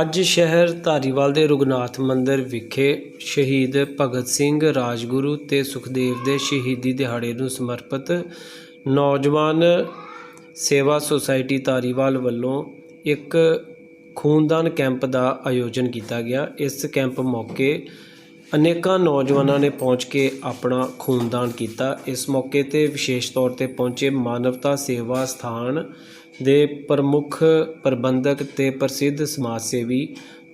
ਅੱਜ ਸ਼ਹਿਰ ਧਾਰੀਵਾਲ ਦੇ ਰਘੁਨਾਥ ਮੰਦਿਰ ਵਿਖੇ ਸ਼ਹੀਦ ਭਗਤ ਸਿੰਘ ਰਾਜਗੁਰੂ ਤੇ ਸੁਖਦੇਵ ਦੇ ਸ਼ਹੀਦੀ ਦਿਹਾੜੇ ਨੂੰ ਸਮਰਪਿਤ ਨੌਜਵਾਨ ਸੇਵਾ ਸੁਸਾਇਟੀ ਧਾਰੀਵਾਲ ਵੱਲੋਂ ਇੱਕ ਖੂਨਦਾਨ ਕੈਂਪ ਦਾ ਆਯੋਜਨ ਕੀਤਾ ਗਿਆ। ਇਸ ਕੈਂਪ ਮੌਕੇ ਅਨੇਕਾਂ ਨੌਜਵਾਨਾਂ ਨੇ ਪਹੁੰਚ ਕੇ ਆਪਣਾ ਖੂਨਦਾਨ ਕੀਤਾ। ਇਸ ਮੌਕੇ ਤੇ ਵਿਸ਼ੇਸ਼ ਤੌਰ ਤੇ ਪਹੁੰਚੇ ਮਾਨਵਤਾ ਸੇਵਾ ਸਥਾਨ ਦੇ ਪ੍ਰਮੁੱਖ ਪ੍ਰਬੰਧਕ ਤੇ ਪ੍ਰਸਿੱਧ ਸਮਾਜ ਸੇਵੀ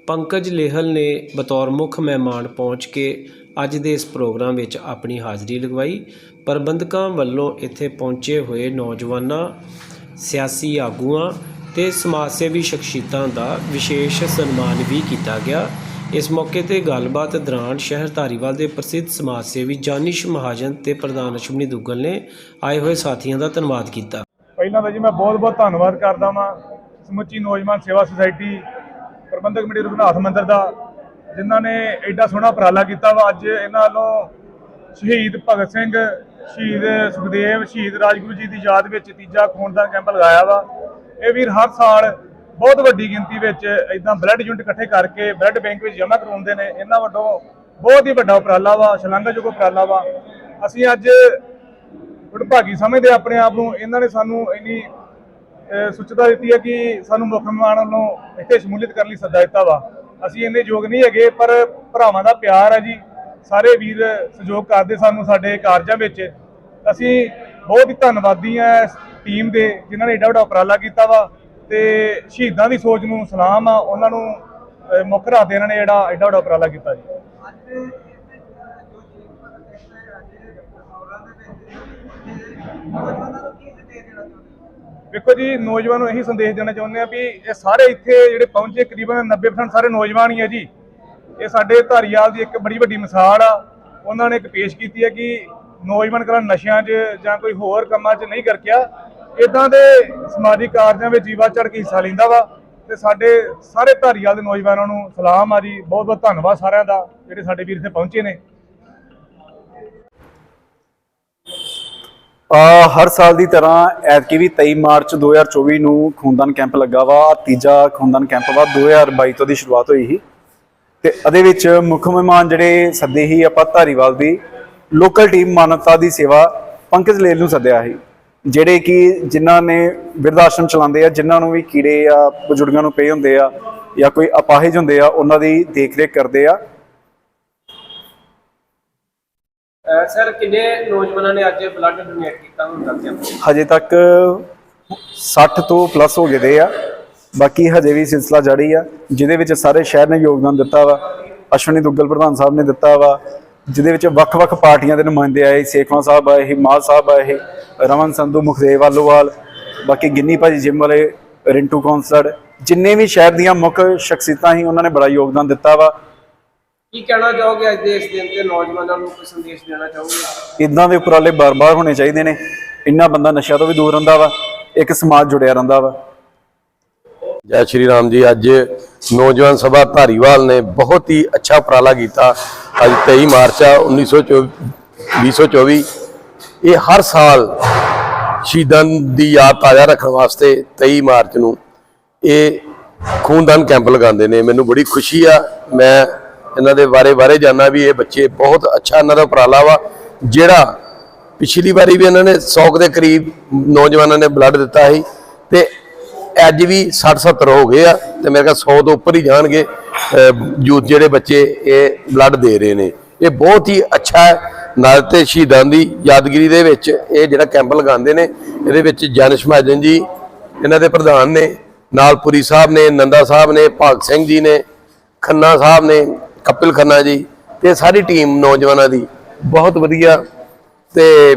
ਪੰਕਜ ਲੇਹਲ ਨੇ ਬਤੌਰ ਮੁੱਖ ਮਹਿਮਾਨ ਪਹੁੰਚ ਕੇ ਅੱਜ ਦੇ ਇਸ ਪ੍ਰੋਗਰਾਮ ਵਿੱਚ ਆਪਣੀ ਹਾਜ਼ਰੀ ਲਗਵਾਈ। ਪ੍ਰਬੰਧਕਾਂ ਵੱਲੋਂ ਇੱਥੇ ਪਹੁੰਚੇ ਹੋਏ ਨੌਜਵਾਨਾਂ, ਸਿਆਸੀ ਆਗੂਆਂ ਤੇ ਸਮਾਜ ਸੇਵੀ ਸ਼ਖਸੀਅਤਾਂ ਦਾ ਵਿਸ਼ੇਸ਼ ਸਨਮਾਨ ਵੀ ਕੀਤਾ ਗਿਆ। ਇਸ ਮੌਕੇ ਤੇ ਗੱਲਬਾਤ ਦੌਰਾਨ ਸ਼ਹਿਰ ਧਾਰੀਵਾਲ ਦੇ ਪ੍ਰਸਿੱਧ ਸਮਾਜ ਸੇਵੀ ਜਾਨਿਸ਼ ਮਹਾਜਨ ਤੇ ਪ੍ਰਧਾਨ ਅਸ਼ਵਨੀ ਦੁੱਗਲ ਨੇ ਆਏ ਹੋਏ ਸਾਥੀਆਂ ਦਾ ਧੰਨਵਾਦ ਕੀਤਾ। ਪਹਿਲਾਂ ਤਾਂ ਜੀ ਮੈਂ ਬਹੁਤ-ਬਹੁਤ ਧੰਨਵਾਦ ਕਰਦਾ ਵਾਂ ਸਮੁੱਚੀ ਨੌਜਵਾਨ ਸੇਵਾ ਸੁਸਾਇਟੀ ਪ੍ਰਬੰਧਕ ਕਮੇਟੀ ਰਘੁਨਾਥ ਮੰਦਰ ਦਾ, ਜਿਨ੍ਹਾਂ ਨੇ ਐਡਾ ਸੋਹਣਾ ਉਪਰਾਲਾ ਕੀਤਾ ਵਾ। ਅੱਜ ਇਹਨਾਂ ਵੱਲੋਂ ਸ਼ਹੀਦ ਭਗਤ ਸਿੰਘ, ਸ਼ਹੀਦ ਸੁਖਦੇਵ, ਸ਼ਹੀਦ ਰਾਜਗੁਰੂ ਜੀ ਦੀ ਯਾਦ ਵਿੱਚ ਤੀਜਾ ਖੂਨਦਾਨ ਕੈਂਪ ਲਗਾਇਆ ਵਾ। ਇਹ ਵੀਰ ਹਰ ਸਾਲ ਬਹੁਤ ਵੱਡੀ ਗਿਣਤੀ ਵਿੱਚ ਇਦਾਂ ਬਲੱਡ ਯੂਨਿਟ ਇਕੱਠੇ ਕਰਕੇ ਬਲੱਡ ਬੈਂਕ ਵਿੱਚ ਜਮ੍ਹਾਂ ਕਰਵਾਉਂਦੇ ਨੇ। ਇਹਨਾਂ ਵੱਲੋਂ ਬਹੁਤ ਹੀ ਵੱਡਾ ਉਪਰਾਲਾ ਵਾ, ਸ਼ਲਾਘਾਯੋਗ ਉਪਰਾਲਾ ਵਾ। ਅਸੀਂ ਅੱਜ ਵਡਭਾਗੀ ਸਮਝਦੇ ਆਪਣੇ ਆਪ ਨੂੰ ਇਹਨਾਂ ਨੇ ਸਾਨੂੰ ਇੰਨੀ ਅਹ, ਸੁਚਤਾ ਦਿੱਤੀ ਹੈ ਕਿ ਸਾਨੂੰ ਮੁੱਖ ਮਹਿਮਾਨ ਵੱਲੋਂ ਇੱਥੇ ਸ਼ਮੂਲੀਅਤ ਕਰਨ ਲਈ ਸੱਦਾ ਦਿੱਤਾ ਵਾ। ਅਸੀਂ ਇੰਨੇ ਯੋਗ ਨਹੀਂ ਹੈਗੇ ਪਰ ਭਰਾਵਾਂ ਦਾ ਪਿਆਰ ਹੈ ਜੀ। ਸਾਰੇ ਵੀਰ ਸਹਿਯੋਗ ਕਰਦੇ ਸਾਨੂੰ ਸਾਡੇ ਕਾਰਜਾਂ ਵਿੱਚ। ਅਸੀਂ ਬਹੁਤ ਹੀ ਧੰਨਵਾਦੀ ਆ ਇਸ ਟੀਮ ਦੇ ਜਿਨ੍ਹਾਂ ਨੇ ਏਡਾ ਵੱਡਾ ਉਪਰਾਲਾ ਕੀਤਾ ਵਾ। ਤੇ ਸ਼ਹੀਦਾਂ ਦੀ ਸੋਚ ਨੂੰ ਸਲਾਮ ਆ ਉਹਨਾਂ ਨੂੰ ਅਹ, ਮੁੱਖ ਰੱਖਦੇ ਇਹਨਾਂ ਨੇ ਜਿਹੜਾ ਏਡਾ ਵੱਡਾ ਉਪਰਾਲਾ ਕੀਤਾ ਜੀ। ਵੇਖੋ ਜੀ, ਨੌਜਵਾਨ ਨੂੰ ਇਹੀ ਸੰਦੇਸ਼ ਦੇਣਾ ਚਾਹੁੰਦੇ ਆ ਵੀ ਇਹ ਸਾਰੇ ਇੱਥੇ ਜਿਹੜੇ ਪਹੁੰਚੇ, ਕਰੀਬਨ 90% ਸਾਰੇ ਨੌਜਵਾਨ ਹੀ ਆ ਜੀ। ਇਹ ਸਾਡੇ ਧਾਰੀਵਾਲ ਦੀ ਇੱਕ ਬੜੀ ਵੱਡੀ ਮਿਸਾਲ ਆ। ਉਹਨਾਂ ਨੇ ਇੱਕ ਪੇਸ਼ ਕੀਤੀ ਹੈ ਕਿ ਨੌਜਵਾਨ ਕਰਾਂ ਨਸ਼ਿਆਂ 'ਚ ਜਾਂ ਕੋਈ ਹੋਰ ਕੰਮਾਂ 'ਚ ਨਹੀਂ ਕਰਕਿਆ। ਇਦਾਂ ਦੇ ਸਮਾਜਿਕ ਕਾਰਜਾਂ ਵਿੱਚ ਜੀਵਾ ਚੜ ਕੇ ਹਿੱਸਾ ਲੈਂਦਾ ਵਾ ਤੇ ਸਾਡੇ ਸਾਰੇ ਧਾਰੀਵਾਲ ਦੇ ਨੌਜਵਾਨਾਂ ਨੂੰ ਸਲਾਮ ਆ ਜੀ। ਬਹੁਤ ਬਹੁਤ ਧੰਨਵਾਦ ਸਾਰਿਆਂ ਦਾ ਜਿਹੜੇ ਸਾਡੇ ਵੀਰ ਇੱਥੇ ਪਹੁੰਚੇ ਨੇ। ਹਰ ਸਾਲ ਦੀ ਤਰ੍ਹਾਂ ਐਤਕੀ ਵੀ 23 ਮਾਰਚ 2024 ਨੂੰ ਖੂਨਦਾਨ ਕੈਂਪ ਲੱਗਾ ਵਾ। ਤੀਜਾ ਖੂਨਦਾਨ ਕੈਂਪ ਵਾ 2022 ਤੋਂ ਦੀ ਸ਼ੁਰੂਆਤ ਹੋਈ ਸੀ। ਤੇ ਇਹਦੇ ਵਿੱਚ ਮੁੱਖ ਮਹਿਮਾਨ ਜਿਹੜੇ ਸੱਦੇ ਸੀ ਆਪਾਂ ਧਾਰੀਵਾਲ ਦੀ ਲੋਕਲ ਟੀਮ ਮਾਨਵਤਾ ਦੀ ਸੇਵਾ ਪੰਕਜ ਲੇਲ ਨੂੰ ਸੱਦਿਆ ਸੀ। ਜਿਹੜੇ ਕਿ ਜਿਨ੍ਹਾਂ ਨੇ ਬਿਰਧ ਆਸ਼ਰਮ ਚਲਾਉਂਦੇ ਆ, ਜਿਨ੍ਹਾਂ ਨੂੰ ਵੀ ਕੀੜੇ ਆ, ਬਜ਼ੁਰਗਾਂ ਨੂੰ ਪਏ ਹੁੰਦੇ ਆ ਜਾਂ ਕੋਈ ਅਪਾਹਿਜ ਹੁੰਦੇ ਆ, ਉਹਨਾਂ ਦੀ ਦੇਖ-ਰੇਖ ਕਰਦੇ ਆ। ਸਰ, ਕਿੰਨੇ ਨੌਜਵਾਨਾਂ ਨੇ ਅੱਜ ਬਲੱਡ ਡੋਨੇਟ ਕੀਤਾ ਹੁਣ ਤੱਕ? ਹਜੇ ਤੱਕ 60 ਤੋਂ ਪਲੱਸ ਹੋ ਗਏ ਦੇ ਆ। ਬਾਕੀ ਹਜੇ ਵੀ ਸਿਲਸਿਲਾ ਜਾਰੀ ਆ, ਜਿਹਦੇ ਵਿੱਚ ਸਾਰੇ ਸ਼ਹਿਰ ਨੇ ਯੋਗਦਾਨ ਦਿੱਤਾ ਵਾ। ਅਸ਼ਵਨੀ ਦੁੱਗਲ ਪ੍ਰਧਾਨ ਸਾਹਿਬ ਨੇ ਦਿੱਤਾ ਵਾ, ਜਿਹਦੇ ਵਿੱਚ ਵੱਖ-ਵੱਖ ਪਾਰਟੀਆਂ ਦੇ ਨੁਮਾਇੰਦੇ ਆਏ, ਸੇਖਵਾਂ ਸਾਹਿਬ ਆਏ ਸੀ ਮਾਲ ਸਾਹਿਬ ਆਏ, ਰਮਨ ਸੰਧੂ, ਮੁਖਦੇਵ ਵਾਲੋਵਾਲ ਬਾਕੀ ਗਿੰਨੀ ਭਾਜੀ ਜਿਮ ਵਾਲੇ, ਰਿੰਟੂ ਕੌਂਸਲਰ, ਜਿੰਨੇ ਵੀ ਸ਼ਹਿਰ ਦੀਆਂ ਮੁੱਖ ਸ਼ਖਸੀਅਤਾਂ ਸੀ, ਉਹਨਾਂ ਨੇ ਬੜਾ ਯੋਗਦਾਨ ਦਿੱਤਾ ਵਾ। ਕੀ ਕਹਿਣਾ ਚਾਹੋਗੇ ਅੱਜ ਦੇ ਇਸ ਦਿਨ ਤੇ ਨੌਜਵਾਨਾਂ ਨੂੰ ਕੋਈ ਸੰਦੇਸ਼ ਦੇਣਾ ਚਾਹੋਗੇ? ਇਦਾਂ ਦੇ ਉਪਰਾਲੇ ਬਾਰ-ਬਾਰ ਹੋਣੇ ਚਾਹੀਦੇ ਨੇ। ਇੰਨਾ ਬੰਦਾ ਨਸ਼ਿਆਂ ਤੋਂ ਵੀ ਦੂਰ ਰਹਿੰਦਾ ਵਾ ਇੱਕ ਸਮਾਜ ਜੁੜਿਆ ਰਹਿੰਦਾ ਵਾ। ਜੈ ਸ਼੍ਰੀ ਰਾਮ ਜੀ ਅੱਜ ਨੌਜਵਾਨ ਸਭਾ ਧਾਰੀਵਾਲ ਨੇ ਬਹੁਤ ਹੀ ਅੱਛਾ ਉਪਰਾਲਾ ਕੀਤਾ। ਅੱਜ 23 ਮਾਰਚ ਆ 1924 2024 ਇਹ ਹਰ ਸਾਲ ਸ਼ਹੀਦਾਂ ਦੀ ਯਾਦ ਤਾਜ਼ਾ ਰੱਖਣ ਵਾਸਤੇ 23 ਮਾਰਚ ਨੂੰ ਇਹ ਖੂਨਦਾਨ ਕੈਂਪ ਲਗਾਉਂਦੇ ਨੇ। ਮੈਨੂੰ ਬੜੀ ਖੁਸ਼ੀ ਆ ਮੈਂ ਇਹਨਾਂ ਦੇ ਬਾਰੇ ਬਾਰੇ ਜਾਣਾ ਵੀ ਇਹ ਬੱਚੇ ਬਹੁਤ ਅੱਛਾ ਇਹਨਾਂ ਦਾ ਉਪਰਾਲਾ ਵਾ, ਜਿਹੜਾ ਪਿਛਲੀ ਵਾਰੀ ਵੀ ਇਹਨਾਂ ਨੇ 100 ਦੇ ਕਰੀਬ ਨੌਜਵਾਨਾਂ ਨੇ ਬਲੱਡ ਦਿੱਤਾ ਸੀ ਤੇ ਅੱਜ ਵੀ 60 70 ਹੋ ਗਏ ਆ ਤੇ ਮੇਰੇ ਖਿਆਲ 100 ਤੋਂ ਉੱਪਰ ਹੀ ਜਾਣਗੇ ਯੂਥ ਜਿਹੜੇ ਬੱਚੇ ਇਹ ਬਲੱਡ ਦੇ ਰਹੇ ਨੇ। ਇਹ ਬਹੁਤ ਹੀ ਅੱਛਾ ਹੈ। ਨਾਲ ਤੇ ਸ਼ਹੀਦਾਂ ਦੀ ਯਾਦਗਿਰੀ ਦੇ ਵਿੱਚ ਇਹ ਜਿਹੜਾ ਕੈਂਪ ਲਗਾਉਂਦੇ ਨੇ, ਇਹਦੇ ਵਿੱਚ ਜੈਨਿਸ਼ ਮਹਾਜਨ ਜੀ, ਇਹਨਾਂ ਦੇ ਪ੍ਰਧਾਨ ਨੇ, ਨਾਲ ਪੁਰੀ ਸਾਹਿਬ ਨੇ, ਨੰਦਾ ਸਾਹਿਬ ਨੇ ਭਗਤ ਸਿੰਘ ਜੀ ਨੇ, ਖੰਨਾ ਸਾਹਿਬ ਨੇ ਕਪਿਲ ਖੰਨਾ ਜੀ ਤੇ ਸਾਰੀ ਟੀਮ ਨੌਜਵਾਨਾਂ ਦੀ, ਬਹੁਤ ਵਧੀਆ। ਤੇ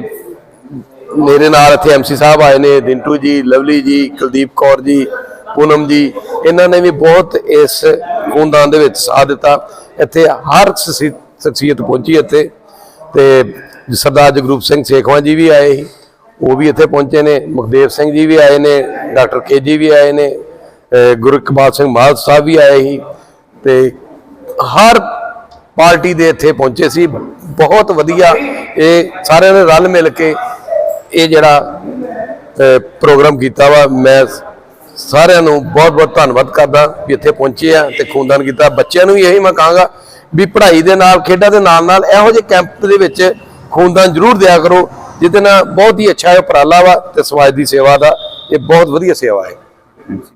ਮੇਰੇ ਨਾਲ ਇੱਥੇ ਐਮਸੀ ਸਾਹਿਬ ਆਏ ਨੇ ਰਿੰਟੂ ਜੀ, ਲਵਲੀ ਜੀ, ਕੁਲਦੀਪ ਕੌਰ ਜੀ, ਪੂਨਮ ਜੀ, ਇਹਨਾਂ ਨੇ ਵੀ ਬਹੁਤ ਇਸ ਖੂਨਦਾਨ ਦੇ ਵਿੱਚ ਸਾਥ ਦਿੱਤਾ। ਇੱਥੇ ਹਰ ਸ਼ਖਸੀ- ਸ਼ਖਸੀਅਤ ਪਹੁੰਚੀ ਇੱਥੇ। ਤੇ ਸਰਦਾਰ ਜਗਰੂਪ ਸਿੰਘ ਸੇਖਵਾਂ ਜੀ ਵੀ ਆਏ ਸੀ, ਉਹ ਵੀ ਇੱਥੇ ਪਹੁੰਚੇ ਨੇ। ਮੁਖਦੇਵ ਸਿੰਘ ਜੀ ਵੀ ਆਏ ਨੇ, ਡਾਕਟਰ ਕੇ ਜੀ ਵੀ ਆਏ ਨੇ ਗੁਰੂ ਇਕਬਾਲ ਸਿੰਘ ਮਾਲ ਸਾਹਿਬ ਵੀ ਆਏ ਸੀ। ਤੇ ਹਰ ਪਾਰਟੀ ਦੇ ਇੱਥੇ ਪਹੁੰਚੇ ਸੀ। ਬਹੁਤ ਵਧੀਆ ਇਹ ਸਾਰਿਆਂ ਨੇ ਰਲ ਮਿਲ ਕੇ ਇਹ ਜਿਹੜਾ ਪ੍ਰੋਗਰਾਮ ਕੀਤਾ ਵਾ। ਮੈਂ ਸਾਰਿਆਂ ਨੂੰ ਬਹੁਤ ਬਹੁਤ ਧੰਨਵਾਦ ਕਰਦਾ ਵੀ ਇੱਥੇ ਪਹੁੰਚੇ ਆ ਤੇ ਖੂਨਦਾਨ ਕੀਤਾ। ਬੱਚਿਆਂ ਨੂੰ ਵੀ ਇਹੀ ਮੈਂ ਕਹਾਂਗਾ ਵੀ ਪੜ੍ਹਾਈ ਦੇ ਨਾਲ, ਖੇਡਾਂ ਦੇ ਨਾਲ ਨਾਲ ਇਹੋ ਜਿਹੇ ਕੈਂਪ ਦੇ ਵਿੱਚ ਖੂਨਦਾਨ ਜ਼ਰੂਰ ਦਿਆ ਕਰੋ, ਜਿਹਦੇ ਨਾਲ ਬਹੁਤ ਹੀ ਅੱਛਾ ਇਹ ਉਪਰਾਲਾ ਵਾ ਤੇ ਸਮਾਜ ਦੀ ਸੇਵਾ ਦਾ। ਇਹ ਬਹੁਤ ਵਧੀਆ ਸੇਵਾ ਹੈ।